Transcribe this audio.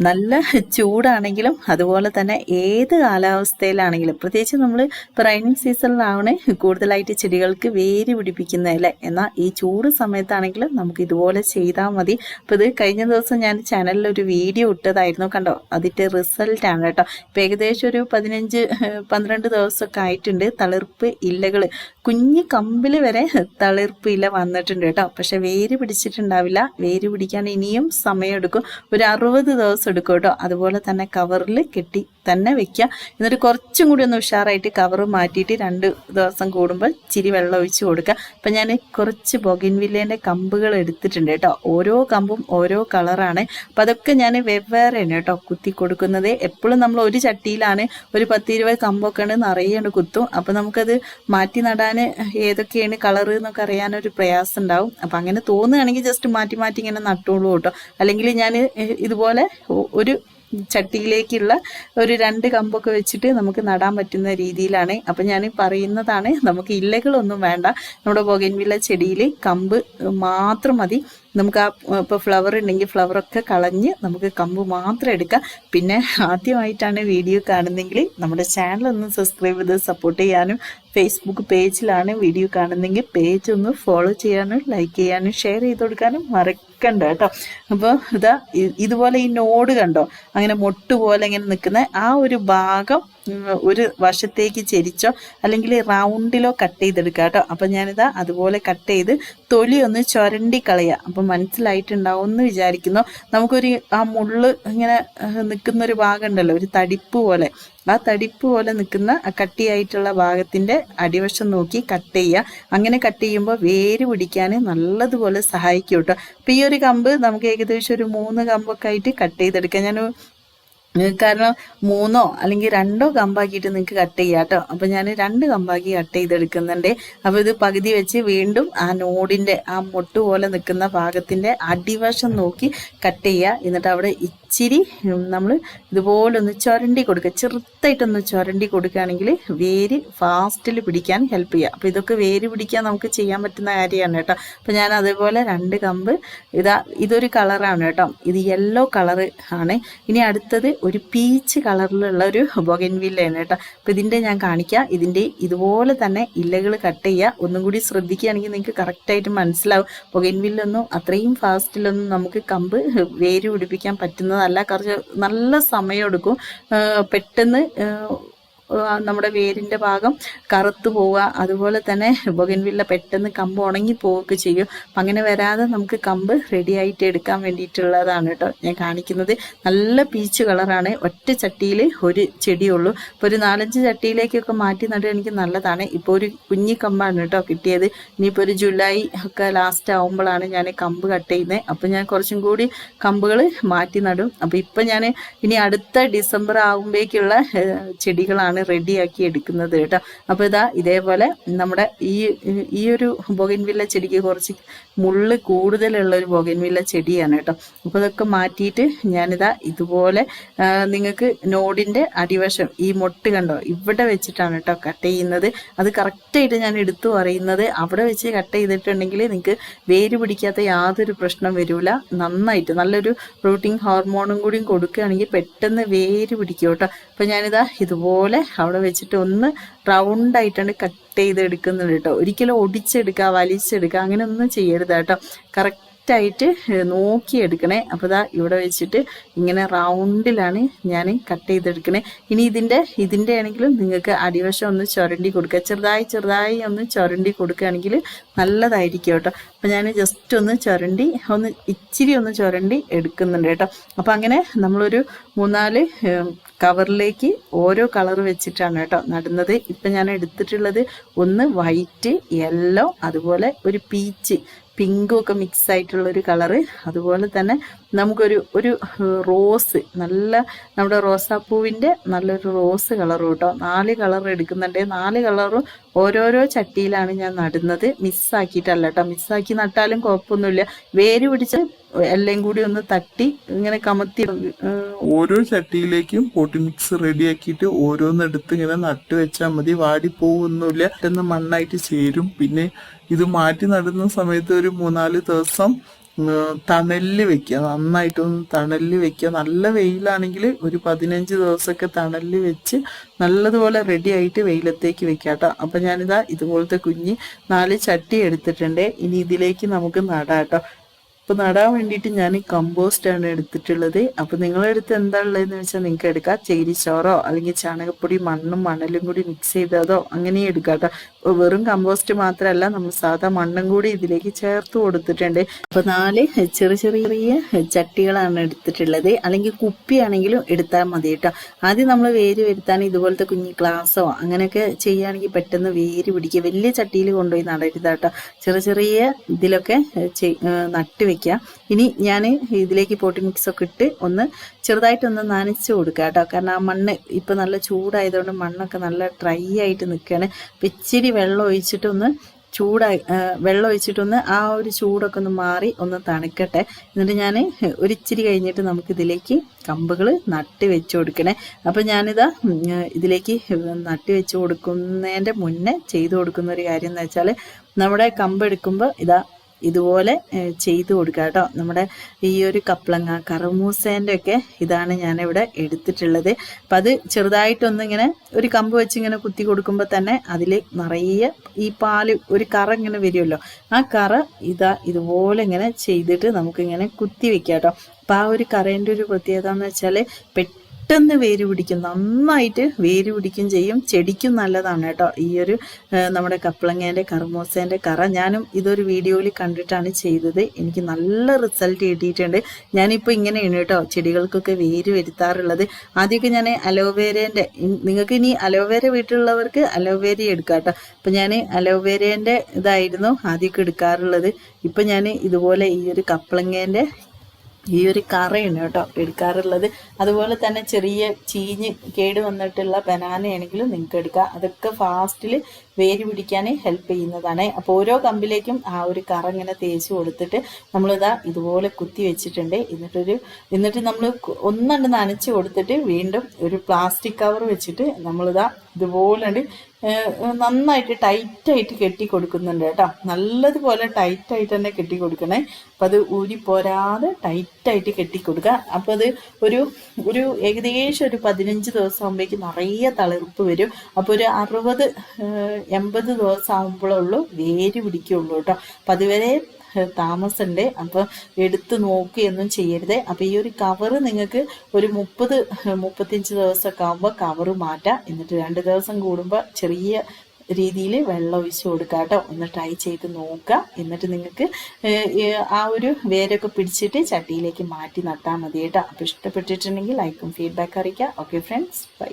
നല്ല ചൂടാണെങ്കിലും അതുപോലെ തന്നെ ഏത് കാലാവസ്ഥയിലാണെങ്കിലും പ്രത്യേകിച്ച് നമ്മൾ ഇപ്പോൾ റൈനിങ് സീസണിലാണ് കൂടുതലായിട്ട് ചെടികൾക്ക് വേര് പിടിപ്പിക്കുന്നതല്ലേ? എന്നാൽ ഈ ചൂട് സമയത്താണെങ്കിലും നമുക്ക് ഇതുപോലെ ചെയ്താൽ മതി. അപ്പോൾ ഇത് കഴിഞ്ഞ ദിവസം ഞാൻ ചാനലിൽ ഒരു വീഡിയോ ഇട്ടതായിരുന്നു കണ്ടോ? അതിന്റെ റിസൾട്ടാണ് കേട്ടോ. ഇപ്പോൾ ഏകദേശം ഒരു പതിനഞ്ച് പന്ത്രണ്ട് ദിവസമൊക്കെ ആയിട്ടുണ്ട്. തളിർപ്പ് ഇലകൾ കുഞ്ഞ് കമ്പിൽ വരെ തളിർപ്പ് ഇല വന്നിട്ടുണ്ട് കേട്ടോ. പക്ഷെ വേര് പിടിച്ചിട്ടുണ്ടാവില്ല. വേര് പിടിക്കാൻ ഇനിയും സമയമെടുക്കും. ഒരു അറുപത് ദിവസം എടുക്കും കേട്ടോ. അതുപോലെ തന്നെ കവറിൽ കെട്ടി തന്നെ വെക്കുക എന്നിട്ട് കുറച്ചും കൂടി ഒന്ന് ഉഷാറായിട്ട് കവർ മാറ്റിയിട്ട് രണ്ട് ദിവസം കൂടുമ്പോൾ ചിരി വെള്ളം ഒഴിച്ച് കൊടുക്കുക. അപ്പം ഞാൻ കുറച്ച് ബൊഗിൻവില്ലേന്റെ കമ്പുകൾ എടുത്തിട്ടുണ്ട് കേട്ടോ. ഓരോ കമ്പും ഓരോ കളറാണ്. അപ്പം അതൊക്കെ ഞാൻ വെവ്വേറെയാണ് കേട്ടോ കുത്തി കൊടുക്കുന്നത്. എപ്പോഴും നമ്മൾ ഒരു ചട്ടിയിലാണ് ഒരു പത്തിരുപത് കമ്പൊക്കെ ഉണ്ട് നിറയെ കുത്തും. അപ്പം നമുക്കത് മാറ്റി നടാൻ ഏതൊക്കെയാണ് കളറ് എന്നൊക്കെ അറിയാനൊരു പ്രയാസം ഉണ്ടാവും. അപ്പം അങ്ങനെ തോന്നുകയാണെങ്കിൽ ജസ്റ്റ് മാറ്റി മാറ്റി ഇങ്ങനെ നട്ടോളൂ കേട്ടോ. അല്ലെങ്കിൽ ഞാൻ ഇതുപോലെ ഒരു ചട്ടിയിലേക്കുള്ള ഒരു രണ്ട് കമ്പൊക്കെ വെച്ചിട്ട് നമുക്ക് നടാൻ പറ്റുന്ന രീതിയിലാണ്. അപ്പം ഞാൻ പറയുന്നതാണ് നമുക്ക് ഇലകളൊന്നും വേണ്ട. നമ്മുടെ ബൊഗൻവില്ല ചെടിയിൽ കമ്പ് മാത്രം മതി. നമുക്ക് ആ ഇപ്പോൾ ഫ്ലവർ ഉണ്ടെങ്കിൽ ഫ്ലവറൊക്കെ കളഞ്ഞ് നമുക്ക് കമ്പ് മാത്രം എടുക്കാം. പിന്നെ ആദ്യമായിട്ടാണ് വീഡിയോ കാണുന്നെങ്കിൽ നമ്മുടെ ചാനൽ ഒന്ന് സബ്സ്ക്രൈബ് ചെയ്ത് സപ്പോർട്ട് ചെയ്യാനും ഫേസ്ബുക്ക് പേജിലാണ് വീഡിയോ കാണുന്നെങ്കിൽ പേജ് ഒന്ന് ഫോളോ ചെയ്യാനും ലൈക്ക് ചെയ്യാനും ഷെയർ ചെയ്ത് കൊടുക്കാനും മറക്കണ്ട കേട്ടോ. അപ്പോൾ ഇതാ ഇതുപോലെ ഈ നോഡ് കണ്ടോ? അങ്ങനെ മൊട്ട് പോലെ ഇങ്ങനെ നിൽക്കുന്ന ആ ഒരു ഭാഗം ഒരു വശത്തേക്ക് ചെരിച്ചോ അല്ലെങ്കിൽ റൗണ്ടിലോ കട്ട് ചെയ്തെടുക്കുക കേട്ടോ. അപ്പം ഞാനിതാ അതുപോലെ കട്ട് ചെയ്ത് തൊലി ഒന്ന് ചുരണ്ടി കളയുക അപ്പം മനസ്സിലായിട്ടുണ്ടാവും എന്ന് വിചാരിക്കുന്നു. നമുക്കൊരു ആ മുള്ള് ഇങ്ങനെ നിൽക്കുന്ന ഒരു ഭാഗം ഉണ്ടല്ലോ ഒരു തടിപ്പ് പോലെ. ആ തടിപ്പ് പോലെ നിൽക്കുന്ന കട്ടിയായിട്ടുള്ള ഭാഗത്തിന്റെ അടിവശം നോക്കി കട്ട് ചെയ്യുക അങ്ങനെ കട്ട് ചെയ്യുമ്പോൾ വേര് പിടിക്കാൻ നല്ലതുപോലെ സഹായിക്കും കേട്ടോ. അപ്പം ഈ ഒരു കമ്പ് നമുക്ക് ഏകദേശം ഒരു മൂന്ന് കമ്പൊക്കെ ആയിട്ട് കട്ട് ചെയ്തെടുക്കാം. ഞാൻ കാരണം മൂന്നോ അല്ലെങ്കിൽ രണ്ടോ കമ്പാക്കിയിട്ട് നിങ്ങൾക്ക് കട്ട് ചെയ്യാം കേട്ടോ അപ്പം ഞാൻ രണ്ട് കമ്പാക്കി കട്ട് ചെയ്തെടുക്കുന്നുണ്ട്. അപ്പോൾ ഇത് പകുതി വെച്ച് വീണ്ടും ആ നോടിന്റെ ആ മുട്ട് പോലെ നിൽക്കുന്ന ഭാഗത്തിന്റെ അടിവശം നോക്കി കട്ട് ചെയ്യുക എന്നിട്ട് അവിടെ ഇച്ചിരി നമ്മൾ ഇതുപോലെ ഒന്ന് ചുരണ്ടി കൊടുക്കുക. ചെറുത്തായിട്ടൊന്ന് ചുരണ്ടി കൊടുക്കുകയാണെങ്കിൽ വേര് ഫാസ്റ്റിൽ പിടിക്കാൻ ഹെൽപ്പ് ചെയ്യുക. അപ്പോൾ ഇതൊക്കെ വേര് പിടിക്കാൻ നമുക്ക് ചെയ്യാൻ പറ്റുന്ന കാര്യമാണ് കേട്ടോ. അപ്പോൾ ഞാൻ അതേപോലെ രണ്ട് കമ്പ് ഇതാ ഇതൊരു കളറാണ് കേട്ടോ. ഇത് യെല്ലോ കളറ് ആണ്. ഇനി അടുത്തത് ഒരു പീച്ച് കളറിലുള്ള ഒരു ബൊഗൻവില്ലയാണ് കേട്ടോ. അപ്പോൾ ഇതിന്റെ ഞാൻ കാണിക്കാം. ഇതിന്റെ ഇതുപോലെ തന്നെ ഇലകൾ കട്ട് ചെയ്യുക. ഒന്നും കൂടി ശ്രദ്ധിക്കുകയാണെങ്കിൽ നിങ്ങൾക്ക് കറക്റ്റായിട്ട് മനസ്സിലാവും. ബൊഗൻവില്ലൊന്നും അത്രയും ഫാസ്റ്റിലൊന്നും നമുക്ക് കമ്പ് വേര് പിടിപ്പിക്കാൻ പറ്റുന്നതല്ല കുറച്ച് നല്ല സമയമെടുക്കും പെട്ടെന്ന് നമ്മുടെ വേരിന്റെ ഭാഗം കറുത്തു പോവുക. അതുപോലെ തന്നെ ബൊഗൻവില്ല പെട്ടെന്ന് കമ്പ് ഉണങ്ങി പോവുകയൊക്കെ ചെയ്യും. അപ്പം അങ്ങനെ വരാതെ നമുക്ക് കമ്പ് റെഡി ആയിട്ട് എടുക്കാൻ വേണ്ടിയിട്ടുള്ളതാണ് കേട്ടോ ഞാൻ കാണിക്കുന്നത്. നല്ല പീച്ച് കളറാണ് ഒറ്റ ചട്ടിയിൽ ഒരു ചെടിയുള്ളൂ. ഇപ്പോൾ ഒരു നാലഞ്ച് ചട്ടിയിലേക്കൊക്കെ മാറ്റി നടുകയാണെങ്കിൽ നല്ലതാണ്. ഇപ്പോൾ ഒരു കുഞ്ഞി കമ്പാണ് കേട്ടോ കിട്ടിയത്. ഇനിയിപ്പോൾ ഒരു ജൂലൈ ഒക്കെ ലാസ്റ്റ് ആവുമ്പോഴാണ് ഞാൻ കമ്പ് കട്ട് ചെയ്യുന്നത് അപ്പോൾ ഞാൻ കുറച്ചും കൂടി കമ്പുകൾ മാറ്റി നടും. അപ്പോൾ ഇപ്പം ഞാൻ ഇനി അടുത്ത ഡിസംബർ ആകുമ്പോഴേക്കുള്ള ചെടികളാണ് റെഡിയാക്കി എടുക്കുന്നത് കേട്ടോ. അപ്പോൾ ഇതാ ഇതേപോലെ നമ്മുടെ ഈ ഈ ഒരു ബൊഗൻവില്ല ചെടിക്ക് കുറച്ച് മുള്ള് കൂടുതലുള്ള ഒരു ബൊഗൻവില്ല ചെടിയാണ് കേട്ടോ. അപ്പോൾ ഇതൊക്കെ മാറ്റിയിട്ട് ഞാനിതാ ഇതുപോലെ നിങ്ങൾക്ക് നോഡിന്റെ അടിവശം ഈ മൊട്ട് കണ്ടോ? ഇവിടെ വെച്ചിട്ടാണ് കേട്ടോ കട്ട് ചെയ്യുന്നത്. അത് കറക്റ്റായിട്ട് ഞാൻ എടുത്തു പറയുന്നത്. അവിടെ വെച്ച് കട്ട് ചെയ്തിട്ടുണ്ടെങ്കിൽ നിങ്ങൾക്ക് വേര് പിടിക്കാത്ത യാതൊരു പ്രശ്നം വരില്ല നന്നായിട്ട് നല്ലൊരു പ്രോട്ടീൻ ഹോർമോണും കൂടിയും കൊടുക്കുകയാണെങ്കിൽ പെട്ടെന്ന് വേര് പിടിക്കും കേട്ടോ. അപ്പൊ ഞാനിതാ ഇതുപോലെ അവിടെ വെച്ചിട്ട് ഒന്ന് റൗണ്ടായിട്ടാണ് കട്ട് ചെയ്ത് എടുക്കുന്നുണ്ട് കേട്ടോ. ഒരിക്കലും ഒടിച്ചെടുക്കുക വലിച്ചെടുക്കുക അങ്ങനെ ഒന്നും ചെയ്യരുത് കേട്ടോ. കറക്റ്റായിട്ട് നോക്കി എടുക്കണേ അപ്പോൾ ഇതാ ഇവിടെ വെച്ചിട്ട് ഇങ്ങനെ റൗണ്ടിലാണ് ഞാൻ കട്ട് ചെയ്തെടുക്കണേ. ഇനി ഇതിന്റെ ഇതിന്റെ ആണെങ്കിലും നിങ്ങൾക്ക് അടിവശം ഒന്ന് ചുരണ്ടി കൊടുക്കുക ചെറുതായി ചെറുതായി ഒന്ന് ചുരണ്ടി കൊടുക്കുകയാണെങ്കിൽ നല്ലതായിരിക്കും കേട്ടോ. അപ്പോൾ ഞാൻ ജസ്റ്റ് ഒന്ന് ചുരണ്ടി ഒന്ന് ഇച്ചിരി ഒന്ന് ചുരണ്ടി എടുക്കുന്നുണ്ട് കേട്ടോ. അപ്പോൾ അങ്ങനെ നമ്മളൊരു മൂന്നാൽ കവറിലേക്ക് ഓരോ കളർ വെച്ചിട്ടാണ് കേട്ടോ നടുന്നത്. ഇപ്പം ഞാൻ എടുത്തിട്ടുള്ളത് ഒന്ന് വൈറ്റ് യെല്ലോ അതുപോലെ ഒരു പീച്ച്. പിങ്കും ഒക്കെ മിക്സ് ആയിട്ടുള്ള ഒരു കളറ്. അതുപോലെ തന്നെ നമുക്കൊരു ഒരു റോസ് നല്ല നമ്മുടെ റോസാപ്പൂവിന്റെ നല്ലൊരു റോസ് കളർ കേട്ടോ. നാല് കളർ എടുക്കുന്നുണ്ട്. നാല് കളറും ഓരോരോ ചട്ടിയിലാണ് ഞാൻ നടുന്നത്. മിസ്സാക്കിയിട്ടല്ല കേട്ടോ. മിസ്സാക്കി നട്ടാലും കുഴപ്പമൊന്നുമില്ല. വേര് പിടിച്ച് എല്ലാം കൂടി ഒന്ന് തട്ടി ഇങ്ങനെ കമത്തി ഓരോ ചട്ടിയിലേക്കും പോട്ടി മിക്സ് റെഡിയാക്കിയിട്ട് ഓരോന്നെടുത്ത് ഇങ്ങനെ നട്ടു വെച്ചാൽ മതി. വാടി പോകുന്നില്ല പെട്ടെന്ന് മണ്ണായിട്ട് ചേരും. പിന്നെ ഇത് മാറ്റി നടുന്ന സമയത്ത് ഒരു മൂന്നാൽ ദിവസം തണലിൽ വെക്കുക. നന്നായിട്ടൊന്ന് തണലിൽ വെക്കുക. നല്ല വെയിലാണെങ്കിൽ ഒരു പതിനഞ്ച് ദിവസമൊക്കെ തണലിൽ വെച്ച് നല്ലതുപോലെ റെഡി ആയിട്ട് വെയിലത്തേക്ക് വെക്കുക കേട്ടോ. അപ്പം ഞാനിതാ ഇതുപോലത്തെ കുഞ്ഞ് നാല് ചട്ടി എടുത്തിട്ടുണ്ട്. ഇനി ഇതിലേക്ക് നമുക്ക് നടാം കേട്ടോ. അപ്പോൾ നടാൻ വേണ്ടിയിട്ട് ഞാൻ ഈ കമ്പോസ്റ്റ് ആണ് എടുത്തിട്ടുള്ളത്. അപ്പോൾ നിങ്ങളുടെ അടുത്ത് എന്താ ഉള്ളതെന്ന് വെച്ചാൽ നിങ്ങൾക്ക് എടുക്കാം. ചേരിച്ചോറോ അല്ലെങ്കിൽ ചാണകപ്പൊടി മണ്ണും മണലും കൂടി മിക്സ് ചെയ്തതോ അങ്ങനെ എടുക്കാം കേട്ടോ. വെറും കമ്പോസ്റ്റ് മാത്രമല്ല നമ്മൾ സാധാ മണ്ണും കൂടി ഇതിലേക്ക് ചേർത്ത് കൊടുത്തിട്ടുണ്ട്. അപ്പോൾ നാല് ചെറിയ ചെറിയ ചട്ടികളാണ് എടുത്തിട്ടുള്ളത്. അല്ലെങ്കിൽ കുപ്പിയാണെങ്കിലും എടുത്താൽ മതി കേട്ടോ. ആദ്യം നമ്മൾ വേര് വരുത്താൻ ഇതുപോലത്തെ കുഞ്ഞി ഗ്ലാസ്സോ അങ്ങനെയൊക്കെ ചെയ്യുകയാണെങ്കിൽ പെട്ടെന്ന് വേര് പിടിക്കുക. വലിയ ചട്ടിയിൽ കൊണ്ടുപോയി നടരുത് കേട്ടോ. ചെറിയ ചെറിയ ഇതിലൊക്കെ നട്ട് വെക്കുക ഇനി ഞാൻ ഇതിലേക്ക് പോട്ടി മിക്സ് ഒക്കെ ഇട്ട് ഒന്ന് ചെറുതായിട്ടൊന്ന് നനച്ച് കൊടുക്കുക കേട്ടോ. കാരണം ആ മണ്ണ് ഇപ്പം നല്ല ചൂടായതുകൊണ്ട് മണ്ണൊക്കെ നല്ല ഡ്രൈ ആയിട്ട് നിൽക്കുകയാണ്. അപ്പം ഇച്ചിരി വെള്ളം ഒഴിച്ചിട്ടൊന്ന് ചൂടായി വെള്ളം ഒഴിച്ചിട്ടൊന്ന് ആ ഒരു ചൂടൊക്കെ ഒന്ന് മാറി ഒന്ന് തണുക്കട്ടെ. എന്നിട്ട് ഞാൻ ഒരിച്ചിരി കഴിഞ്ഞിട്ട് നമുക്ക് ഇതിലേക്ക് കമ്പുകൾ നട്ട് വെച്ച് കൊടുക്കണേ. അപ്പം ഞാനിതാ ഇതിലേക്ക് നട്ട് വെച്ച് കൊടുക്കുന്നതിന്റെ മുന്നേ ചെയ്തു കൊടുക്കുന്ന ഒരു കാര്യം എന്ന് വെച്ചാൽ നമ്മുടെ കമ്പ് എടുക്കുമ്പോൾ ഇതാ ഇതുപോലെ ചെയ്തു കൊടുക്കുക കേട്ടോ. നമ്മുടെ ഈ ഒരു കപ്ലങ്ങ കറുമൂസേന്റെ ഒക്കെ ഇതാണ് ഞാനിവിടെ എടുത്തിട്ടുള്ളത്. അപ്പം അത് ചെറുതായിട്ടൊന്ന് ഇങ്ങനെ ഒരു കമ്പ് വെച്ച് ഇങ്ങനെ കുത്തി കൊടുക്കുമ്പോൾ തന്നെ അതിൽ നിറയെ ഈ പാൽ ഒരു കറ ഇങ്ങനെ വരുമല്ലോ. ആ കറ ഇതാ ഇതുപോലെ ഇങ്ങനെ ചെയ്തിട്ട് നമുക്കിങ്ങനെ കുത്തി വെക്കാം കേട്ടോ. അപ്പം ആ ഒരു കറേന്റെ ഒരു പ്രത്യേകത എന്ന് വെച്ചാൽ പെട്ടെന്ന് വേര് പിടിക്കും. നന്നായിട്ട് വേര് പിടിക്കും ചെയ്യും. ചെടിക്കും നല്ലതാണ് കേട്ടോ. ഈ ഒരു നമ്മുടെ കപ്പളങ്ങേന്റെ കർമോസേന്റെ കറ ഞാനും ഇതൊരു വീഡിയോയിൽ കണ്ടിട്ടാണ് ചെയ്തത്. എനിക്ക് നല്ല റിസൾട്ട് കിട്ടിയിട്ടുണ്ട്. ഞാനിപ്പോൾ ഇങ്ങനെയാണ് കേട്ടോ. ചെടികൾക്കൊക്കെ വേര് വരുത്താറുള്ളത്. ആദ്യമൊക്കെ ഞാൻ അലോവേരേന്റെ നിങ്ങൾക്ക് ഇനി അലോവേര വീട്ടിലുള്ളവർക്ക് അലോവേര എടുക്കാം കേട്ടോ. അപ്പം ഞാൻ അലോവേരേന്റെ ഇതായിരുന്നു ആദ്യമൊക്കെ എടുക്കാറുള്ളത്. ഇപ്പം ഞാൻ ഇതുപോലെ ഈ ഒരു കപ്പളങ്ങേന്റെ ഈ ഒരു കറയാണ് കേട്ടോ എടുക്കാറുള്ളത്. അതുപോലെ തന്നെ ചെറിയ ചീഞ്ഞ് കേട് വന്നിട്ടുള്ള ബനാനയാണെങ്കിലും നിങ്ങൾക്ക് എടുക്കാം. അതൊക്കെ ഫാസ്റ്റിൽ വേര് പിടിക്കാൻ ഹെൽപ്പ് ചെയ്യുന്നതാണ്. അപ്പോൾ ഓരോ കമ്പിലേക്കും ആ ഒരു കറ ഇങ്ങനെ തേച്ച് കൊടുത്തിട്ട് നമ്മളിതാ ഇതുപോലെ കുത്തി വെച്ചിട്ടുണ്ട്. എന്നിട്ടൊരു എന്നിട്ട് നമ്മൾ ഒന്നണ്ട് നനച്ച് കൊടുത്തിട്ട് വീണ്ടും ഒരു പ്ലാസ്റ്റിക് കവർ വെച്ചിട്ട് നമ്മളിതാ ഇതുപോലെ നന്നായിട്ട് ടൈറ്റായിട്ട് കെട്ടി കൊടുക്കുന്നുണ്ട് കേട്ടോ. നല്ലതുപോലെ ടൈറ്റായിട്ട് തന്നെ കെട്ടി കൊടുക്കണേ. അപ്പം അത് ഊരി പോരാതെ ടൈറ്റായിട്ട് കെട്ടി കൊടുക്കുക. അപ്പോൾ അത് ഒരു ഒരു ഏകദേശം ഒരു പതിനഞ്ച് ദിവസം ആകുമ്പോഴേക്ക് നിറയെ തളിർപ്പ് വരും. അപ്പോൾ ഒരു അറുപത് എൺപത് ദിവസം ആകുമ്പോഴുള്ളൂ വേര് പിടിക്കുള്ളൂ കേട്ടോ. അപ്പം അതുവരെ താമസമുണ്ട്. അപ്പം എടുത്ത് നോക്കുകയൊന്നും ചെയ്യരുത്. അപ്പം ഈ ഒരു കവറ് നിങ്ങൾക്ക് ഒരു മുപ്പത് മുപ്പത്തഞ്ച് ദിവസമൊക്കെ ആകുമ്പോൾ കവറ് മാറ്റാം. എന്നിട്ട് രണ്ട് ദിവസം കൂടുമ്പോൾ ചെറിയ രീതിയിൽ വെള്ളം ഒഴിച്ച് കൊടുക്കുക കേട്ടോ. ഒന്ന് ട്രൈ ചെയ്ത് നോക്കുക. എന്നിട്ട് നിങ്ങൾക്ക് ആ ഒരു വേരൊക്കെ പിടിച്ചിട്ട് ചട്ടിയിലേക്ക് മാറ്റി നട്ടാൽ മതി കേട്ടോ. അപ്പോൾ ഇഷ്ടപ്പെട്ടിട്ടുണ്ടെങ്കിൽ ലൈക്കും ഫീഡ്ബാക്ക് അറിയിക്കുക. Okay friends. ബൈ.